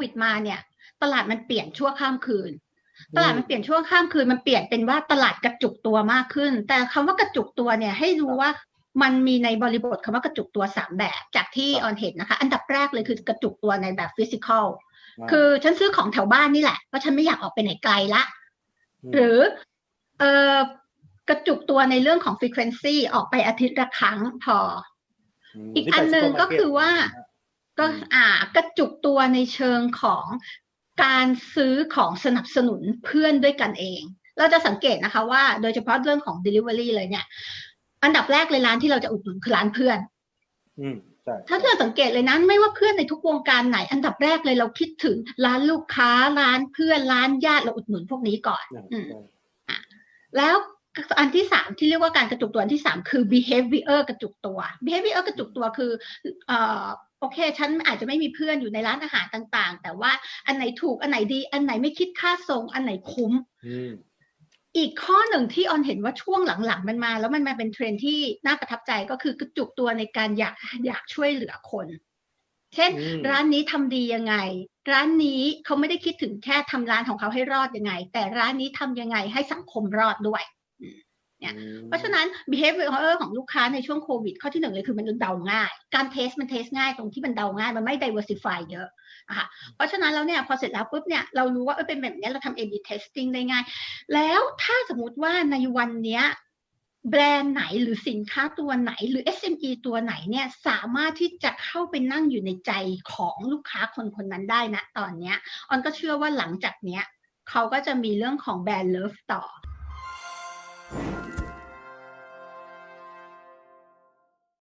วิดมาเนี่ย ตลาดมันเปลี่ยนชั่วข้ามคืน ตลาดมันเปลี่ยนช่วงข้ามคืนมันเปลี่ยนเป็นว่าตลาดกระจุกตัวมากขึ้น แต่คำว่ากระจุกตัวเนี่ยให้รู้ว่ามันมีในบริบทคำว่ากระจุกตัวสามแบบ จากที่ออนเห็นนะคะ อันดับแรกเลยคือกระจุกตัวในแบบฟิสิกอลคือฉันซื้อของแถวบ้านนี่แหละเพราะฉันไม่อยากออกไปไหนไกลละ หรือเออกระจุกตัวในเรื่องของ frequency ออกไปอาทิตย์ละครั้งพอมอีกที่อันไปหนึ่งซูเปร์ก็มาร์เตคือว่า ก็อืมอ่ากระจุกตัวในเชิงของการซื้อของสนับสนุนเพื่อนด้วยกันเอง เราจะสังเกตนะคะว่าโดยเฉพาะเรื่องของ Delivery เลยเนี่ย อันดับแรกเลยร้านที่เราจะอุดหนุนคือร้านเพื่อนอืมใช่ถ้าเธอสังเกตเลยนะไม่ว่าเพื่อนในทุกวงการไหน อันดับแรกเลยเราคิดถึงร้านลูกค้าร้านเพื่อนร้านญาติเราอุดหนุนพวกนี้ก่อนอ่าอืมใช่แล้ว อันที่สามที่เรียกว่าการกระจุกตัวอันที่สามคือ behavior กระจุกตัว behavior กระจุกตัวคือเอ่อโอเค ฉันอาจจะไม่มีเพื่อนอยู่ในร้านอาหารต่างๆ แต่ว่าอันไหนถูกอันไหนดี อันไหนไม่คิดค่าส่งอันไหนคุ้มอืมอีกข้อหนึ่งที่ออนเห็นว่าช่วงหลังๆ มันมา แล้วมันมาเป็นเทรนด์ที่น่าประทับใจก็คือกระจุกตัวในการอยากอยากช่วยเหลือคน เช่นอืมร้านนี้ทำดียังไง ร้านนี้เขาไม่ได้คิดถึงแค่ทำร้านของเขาให้รอดยังไง แต่ร้านนี้ทำยังไงให้สังคมรอดด้วย เนี่ยอืมเพราะฉะนั้น behavior ของลูกค้าในช่วงโควิด ข้อที่หนึ่งเลยคือมันเดาง่าย การเทสมันเทสง่ายตรงที่มันเดาง่าย มันไม่ diversify เยอะอะค่ะเพราะฉะนั้นแล้วเนี่ยพอเสร็จแล้วปุ๊บเนี่ยเรารู้ว่าเออเป็นแบบเนี้ยเราทำ A/B testing ได้ง่าย แล้วถ้าสมมติว่าในวันเนี้ยแบรนด์ไหนหรือสินค้าตัวไหนหรือ SME ตัวไหนเนี่ยสามารถที่จะเข้าไปนั่งอยู่ในใจของลูกค้าคนคนนั้นได้นะตอนเนี้ยออนก็เชื่อว่าหลังจากเนี้ยเขาก็จะมีเรื่องของแบรนด์เลิฟต่อ